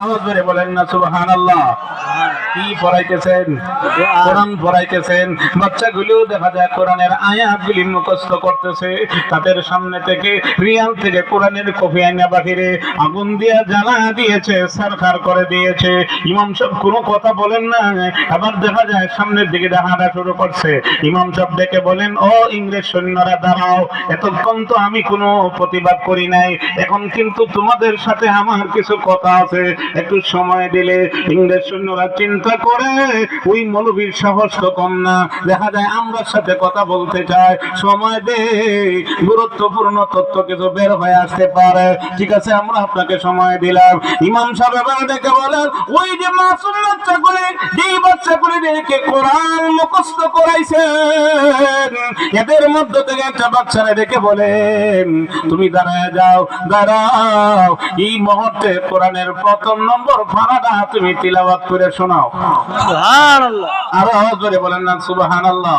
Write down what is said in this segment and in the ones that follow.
আগুন জ্বালা দিয়েছে করে দিয়েছে। ইমাম কোনো কথা বলেন না। আবার দেখা যায় সামনের দিকে দেখাটা শুরু করছে। ইমাম সাহেব ডেকে বলেন, ও ইংরেজ সৈন্যরা, দাঁড়াও। এতক্ষণ তো আমি কোনো প্রতিবাদ করি নাই। এখন কিন্তু তোমাদের সাথে আমার কিছু কথা আছে। একটু সময় দিলে ইংরেজ সৈন্যরা চিন্তা করে, ওই মৌলবীর সাহস তো কম না। দেখা যায় আমরা সাথে কথা বলতে চায় সময় দে, গুরুত্বপূর্ণ তথ্য কিছু বের হয়ে আসতে পারে। ঠিক আছে, আমরা আপনাকে সময় দিলাম। ইমাম সাহেব ডেকে বলেন, ওই যে মাসুম বাচ্চা করে যেই বাচ্চা করে ডেকে কোরআন মুখস্থ করাইছেন, এদের মধ্যে থেকে একটা বাচ্চারা দেখে বলেন, তুমি দাঁড়ায় যাও, দাঁড়াও। এই মুহূর্তে কোরআনের প্রথম নম্বর ফানাটা তুমি তিলাবাদ করে শোনাও। আরও জোরে করে বলেন না সুবাহান আল্লাহ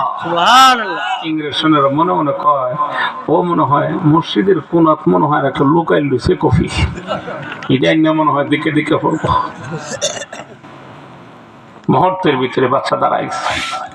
ইংরেজ শোনার মনে মনে কয় ও মনে হয় মসজিদের কোনাত মনে হয় একটা লোকাল লুছে কফি। এটাই না মনে হয় দিকে দিকে পড়ব মুহূর্তের ভিতরে বাচ্চা দাঁড়াই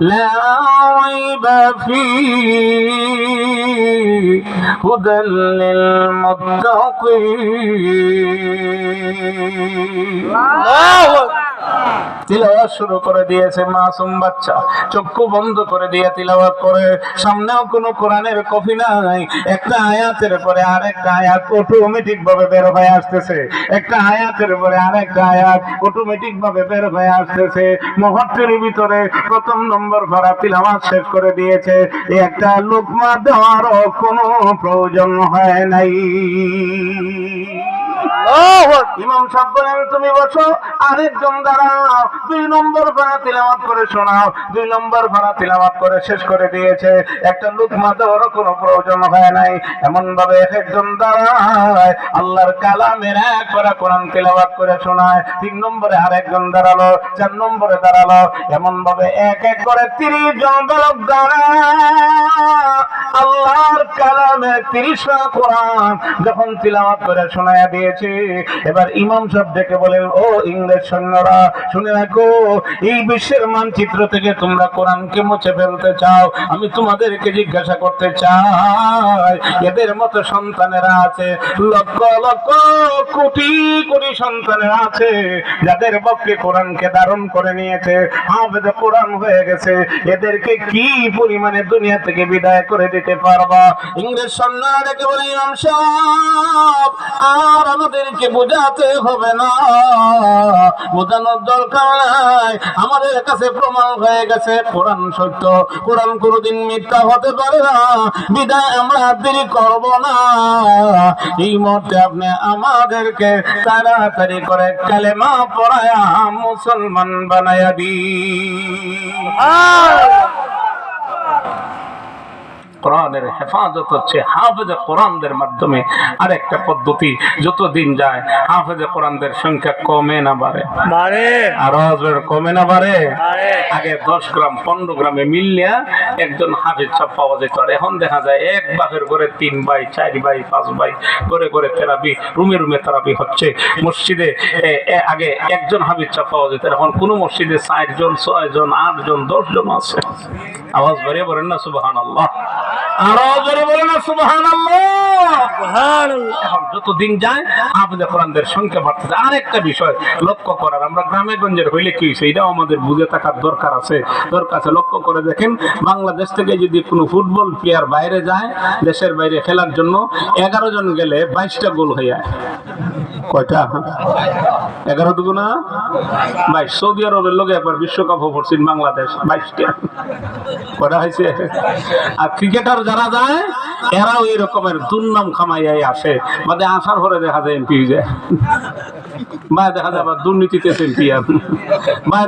لا ريب فيه هدى للمتقين. الله তিলাওয়াত শুরু করে দিয়েছে মাসুম বাচ্চা। চক্ষু বন্ধ করে দিয়ে তিলাওয়াত করে। সামনেও কোনো কোরআনের কপি নাই। একটা আয়াতের পরে আরেকটা আয়াত অটোমেটিক ভাবে বের হয়ে আসতেছে। একটা আয়াতের পরে আরেকটা আয়াত অটোমেটিক ভাবে বের হয়ে আসতেছে। মুহূর্তের ভিতরে প্রথম নম্বর ভরা তিলাওয়াত শেষ করে দিয়েছে। একটা লোকমা দেওয়ারও কোনো প্রয়োজন হয় নাই। ইমাম সাহেব বলেন, তুমি বসো, আরেকজন দাঁড়াও। দুই নম্বর ভাড়া তিলাবাত করে শোনাও। দুই নম্বর ভাড়া তিলাবাত করে শেষ করে দিয়েছে। একটা লুকমা দেওয়ারও কোনো প্রয়োজন হয় নাই। এমন ভাবে এক একজন দাঁড়ায়, আল্লাহর কালামের এক করে কোরআন তিলাবাত করে শোনায়। তিন নম্বরে আরেকজন দাঁড়াল, চার নম্বরে দাঁড়াল। এমন ভাবে এক এক করে তিরিশ জন বালক আল্লাহর কালামে তিরিশটা কোরআন যখন তিলাওয়াত করে শোনায়া দিয়েছে। এবার ইমাম সাহেব ডেকে বলেন, ও ইংরেজ সৈন্যরা, শুনে রাখো, এই বিশ্বের মানচিত্র থেকে তোমরা কোরআনকে মুছে ফেলতে চাও। আমি তোমাদেরকে জিজ্ঞাসা করতে চাই, এদের মতো সন্তানেরা আছে, লক্ষ লক্ষ, কোটি কোটি সন্তানেরা আছে, যাদের পক্ষে কোরআনকে ধারণ করে নিয়েছে, হাফেজ কোরআন হয়ে গেছে। এদেরকে কি পরিমাণে দুনিয়া থেকে বিদায় করে দিতে পারবা? ইংরেজ সন্ন্যাস ডেকে বলে ইমাম সাহেব, আর আমাদেরকে বোঝাতে হবে না। বোঝানোর দরকার নাই। আমাদের কাছে প্রমাণ হয়ে গেছে। কোরআন সত্য। কোরআন কোনোদিন মিথ্যা হতে পারে না। বিদায় আমরা দেরি করব না। এই মুহূর্তে আপনি আমাদেরকে তাড়াতাড়ি করে কালেমা পড়ায়া মুসলমান বানায়া দি কোরআনের হেফাজত হচ্ছে হাফেজে কোরআনদের মাধ্যমে। আরেকটা পদ্ধতি যত দিন যায় হাফেজে কোরআনদের সংখ্যা কমে না বাড়ে। আর কমে না বাড়ে। আগে দশ গ্রাম পনেরো গ্রামে মিললিয়া একজন হাফিজ সাহেব পাওয়া যেত। আর এখন দেখা যায় এক বাঘের করে তিন ভাই চার ভাই পাঁচ ভাই করে করে থেরাপি রুমে রুমে থেরাপি হচ্ছে। মসজিদে আগে একজন হাফিজ সাহেব পাওয়া যেত। এখন কোন মসজিদে চারজন জন ছয় জন আট জন দশ জন আছে। আওয়াজ বাড়িয়ে বলেন না সুবাহান আল্লাহ আরও জোরে বলেন না সুবাহান আল্লাহ সুবহানাল্লাহ। এখন যত দিন যায় কোরআনদের সংখ্যা বাড়তেছে। আরেকটা বিষয় লক্ষ্য করার আমরা গ্রামে গঞ্জের হইলে কি হয়েছে এটাও আমাদের বুঝে থাকার দরকার আছে। দরকার আছে লক্ষ্য করে দেখেন বাংলাদেশ থেকে যদি কোনো ফুটবল প্লেয়ার বাইরে যায় দেশের বাইরে খেলার জন্য এগারো জন গেলে বাইশটা গোল হয়ে যায়। কয়টা? এগারো দুগুণা বাইশ। সৌদি আরবের লোক একবার বিশ্বকাপ পড়ছেন বাংলাদেশ, বাইশটা। কটা হয়েছে? আর ক্রিকেটার যারা যায়, এরাও এই রকমের দুর্নাম খামাইয়াই আসে। মানে আসার পরে দেখা যায় এমপি যায়। দেখা যায় আবার দুর্নীতিতে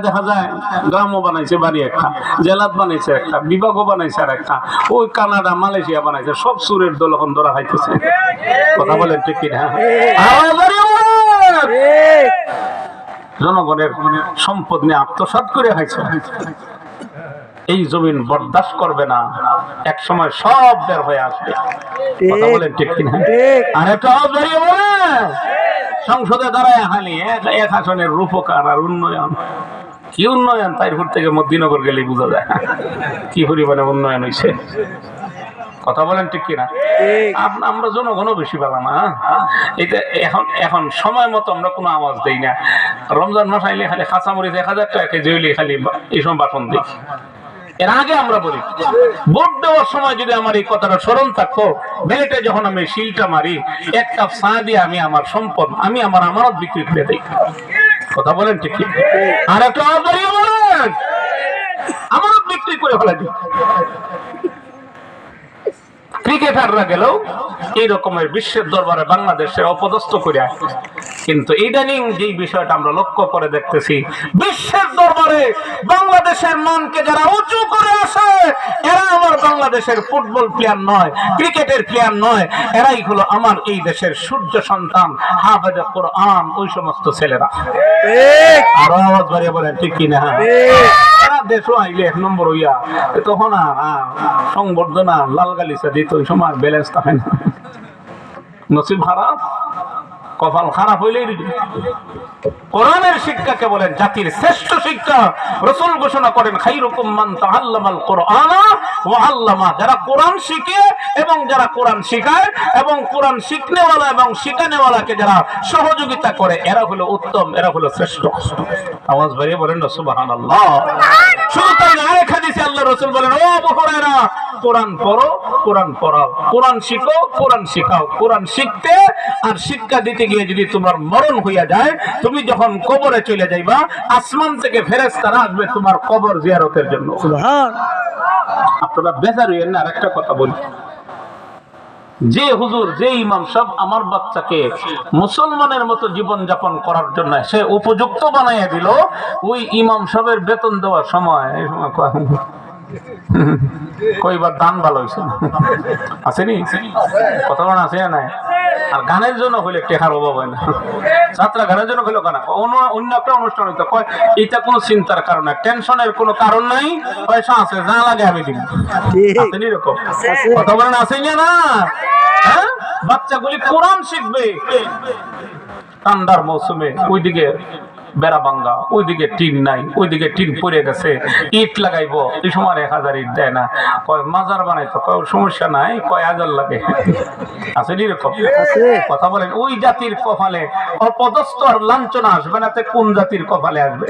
দেখা যায় গ্রামও বানাইছে বাড়ি একটা জেলাত বানাইছে একটা বিভাগও বানাইছে আর একটা। ওই কানাডা মালয়েশিয়া বানাইছে সব সুরের দল এখন ধরা খাইতেছে। কথা বলেন ঠিক কিনা? জনগণের সম্পদ নিয়ে আত্মসাৎ করে খাইছে। এই জমিন বরদাস্ত করবে না এক সময় সব বের হয়ে আসবে। কথা বলেন ঠিক কিনা? আর একটা। সংসদে দাঁড়ায় হালি এক আসনের রূপকার আর উন্নয়ন। কি উন্নয়ন? তাইরপুর থেকে মদিনগর গেলে বোঝা যায়। কি পরিমাণে উন্নয়ন হয়েছে কথা বলেন ঠিক কিনা? আমরা জনগণও বেশি পেলাম না এটা এখন এখন সময় মতো আমরা কোনো আওয়াজ দেই না। রমজান মাস আইলে খালি খাঁচা মরিচ এক হাজার টাকা কেজি হইলে খালি এই সময় বাসন দিই। এর আগে আমরা বলি, ভোট দেওয়ার সময় যদি আমার এই কথাটা স্মরণ থাকতো বেলেটে যখন আমি শিলটা মারি, এক কাপ চা দিয়ে আমি আমার সম্পদ, আমি আমার আমানত বিক্রি করে দিই। কথা বলেন ঠিক আর একটা বলেন! আমানত বিক্রি করে ফেলা ক্রিকেটাররা গেলেও এই রকমের বিশ্বের দরবারে বাংলাদেশে অপদস্থ করে আসে। কিন্তু ইদানিং যেই বিষয়টা আমরা লক্ষ্য করে দেখতেছি বিশ্বের দরবারে বাংলাদেশের মানকে যারা উঁচু করে আসে এরা আমার বাংলাদেশের ফুটবল প্লেয়ার নয় ক্রিকেটের প্লেয়ার নয় এরাই হলো আমার এই দেশের সূর্য সন্তান হাফেজ কোরআন ওই সমস্ত ছেলেরা। ঠিক। আরও আওয়াজ বাড়িয়ে বলেন ঠিক কিনা ঠিক। সারা দেশও আইলে এক নম্বর হইয়া তখন আর সংবর্ধনা লাল গালিচা দিত ওই সময় ব্যালেন্স থাকে না। নসিব খারাপ কপাল খারাপ হইলেই। কোরআনের শিক্ষাকে বলেন, জাতির শ্রেষ্ঠ শিক্ষা। রসুল ঘোষণা করেন, খাইরুকুম মান তাআল্লামাল কোরআনা ওয়া আল্লামা। যারা কোরআন শিখে এবং যারা কোরআন শিখায় এবং কোরআন শিখনেওয়ালা এবং শিখানেওয়ালাকে যারা সহযোগিতা করে, এরা হলো উত্তম, এরা হলো শ্রেষ্ঠ। আওয়াজ বাড়িয়ে বলেন না, সুবহানাল্লাহ। শুধু তাই আরেক হাদিসে আল্লাহ রসুল বলেন, ও আবু হুরায়রা, কোরআন পড়ো কোরআন পড়াও। কোরআন শিখো কোরআন শিখাও। কোরআন শিখতে আর শিক্ষা দিতে গিয়ে যদি তোমার মরণ হইয়া যায় তুমি যখন কবরে চলে যাইবা আসমান থেকে ফেরেশতারা আসবে তোমার কবর জিয়ারতের জন্য। আপনারা বেজার হইয়েন না আরেকটা কথা বলি। যে হুজুর যে ইমাম সব আমার বাচ্চাকে মুসলমানের মতো জীবন যাপন করার জন্য সে উপযুক্ত বানাইয়া দিল ওই ইমাম সবের বেতন দেওয়ার সময় এই সময় কইবার দান ভালো হয়েছে আসেনি? কথা বলা আছে না আর গানের জন্য হইলে টেকার অভাব হয় না। ছাত্রা গানের জন্য হইল কেন? অন্য অন্য একটা অনুষ্ঠান হইতো। কয় এটা কোনো চিন্তার কারণ নাই টেনশনের কোনো কারণ নাই। পয়সা আছে যা লাগে আমি দিব। আসেনি এরকম? আছে। কথা বলেন আসেনি না হ্যাঁ? বাচ্চাগুলি কোরআন শিখবে। ঠান্ডার মৌসুমে ওইদিকে বেড়া ভাঙ্গা ওইদিকে টিন নাই ওইদিকে টিন পড়ে গেছে ইট লাগাইবো এই সময় এক হাজার ইট দেয় না। কয় মাজার বানাইতো কয় সমস্যা নাই কয় হাজার লাগে? আছে নিরকম কথা বলেন ওই জাতির কপালে অপদস্থ লাঞ্চনা লাঞ্ছনা আসবে না তে কোন জাতির কপালে আসবে।